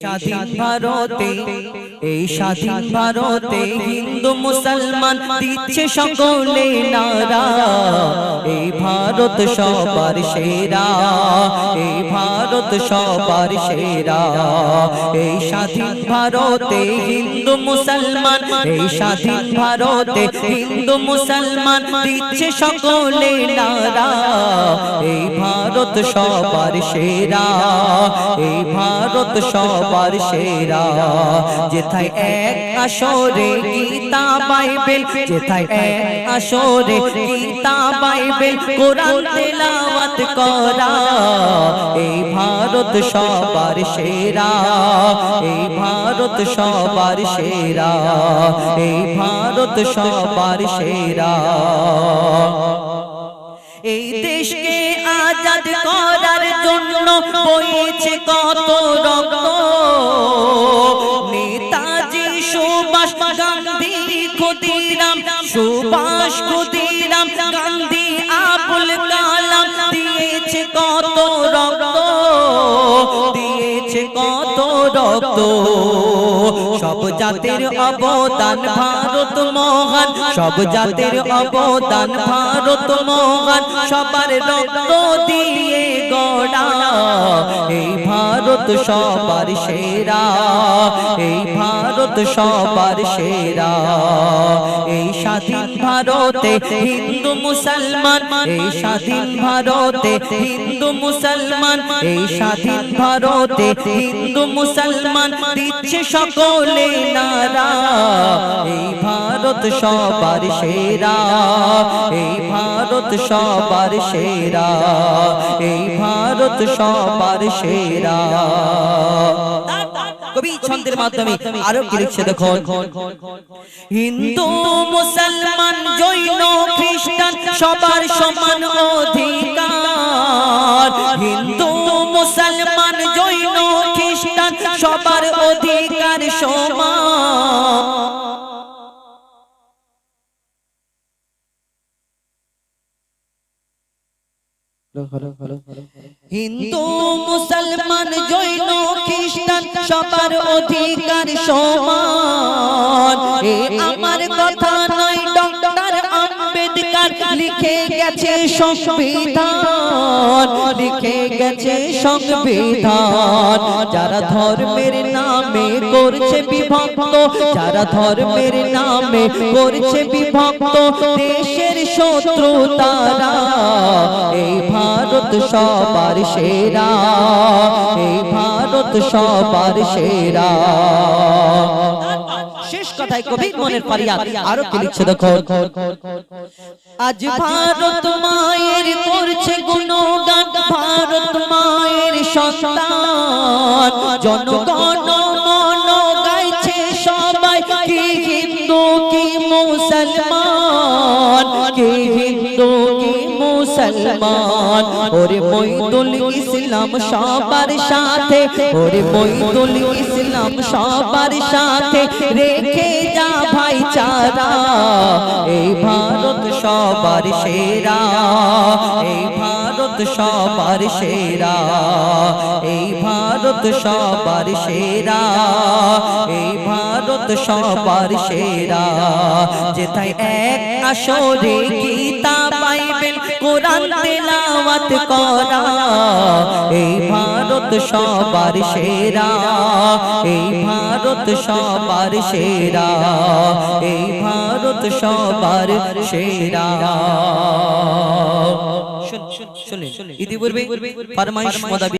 স্বাধীন ভারতে এই স্বাধীন ভারতে হিন্দু মুসলমান দিচ্ছে সকলে নারা। এই ভারত সবার সেরা। এই ভারত সবার সেরা। এই স্বাধীন ভারতে হিন্দু মুসলমান এই স্বাধীন ভারতে হিন্দু মুসলমান দিচ্ছে সকলে নারা। এই ভারত সবার সেরা, এই ভারত সবার সেরা। যেথায় এক আসরে গীতা বাইবেল, যেথায় এক আসরে গীতা বাইবেল, কোরআন তেলাওয়াত করা। এই ভারত সবার সেরা, এই ভারত সবার সেরা, এই ভারত সবার সেরা। এই দেশকে আজাদ করার জন্য বইছে কত রক্ত। নেতাজি সুভাষ গান্ধী ক্ষুদিরাম, সুভাষ ক্ষুদিরাম, গান্ধী আবুল কালাম দিয়েছে কত রক্ত। সব জাতির অবদান ভারত মহান। সব জাতির অবদান ভারত মহান। সবার রক্ত দিয়ে গড়া। এই ভারত সবার সেরা। এই ভারত সবার সেরা। স্বাধীন ভারতে হিন্দু মুসলমান, এই স্বাধীন ভারতে হিন্দু মুসলমান, এই স্বাধীন ভারতে হিন্দু মুসলমান দিচ্ছে সকলে নারা। এই ভারত সবার সেরা, এই ভারত সবার সেরা, এই ভারত সবার সেরা। কবি ছন্দের মাধ্যমে আরও কি লিখছে দেখুন। হিন্দু মুসলমান জৈন খ্রিস্টান সবার সমান অধিকার। হিন্দু মুসলমান জৈন খ্রিস্টান সবার অধিকার সমান। হিন্দু মুসলমান, জৈন, খ্রিস্টান সবার অধিকার সমান। এ আমার কথা নয়, ডক্টর আম্বেদকর লিখে গেছে সংবিধান। লিখে গেছে সংবিধান। যারা ধর্মের নামে করছে বিভক্ত, যারা ধর্মের নামে করছে বিভক্ত, দেশের শত্রু তারা। ভারত সবার সেরা। এই ভারত সবার সেরা। শেষ কথায় কবির মনের পারিয়া আরও কি লিখছে দেখো? আজ ভারত মায়ের করছে গুণগান। ভারত মায়ের সন্তান। জনগণ মুসলমান। ওরে মইদুল ইসলাম সবার সাথে, ওরে মইদুল ইসলাম সবার সাথে রেখে যা ভাইচারা। এই ভারত সবার সেরা, এই ভারত সবার সেরা, এই ভারত সবার সেরা, এই ভারত সবার সেরা। যেথায় এক আসরে গীতা কোরআন তেলাওয়াত করা এই ভারত সবার সেরা এই ভারত সবার সেরা এই ভারত সবার সেরা। শুনে শুন শুনে ইতিপূর্বে ফরমাইশ মদাবি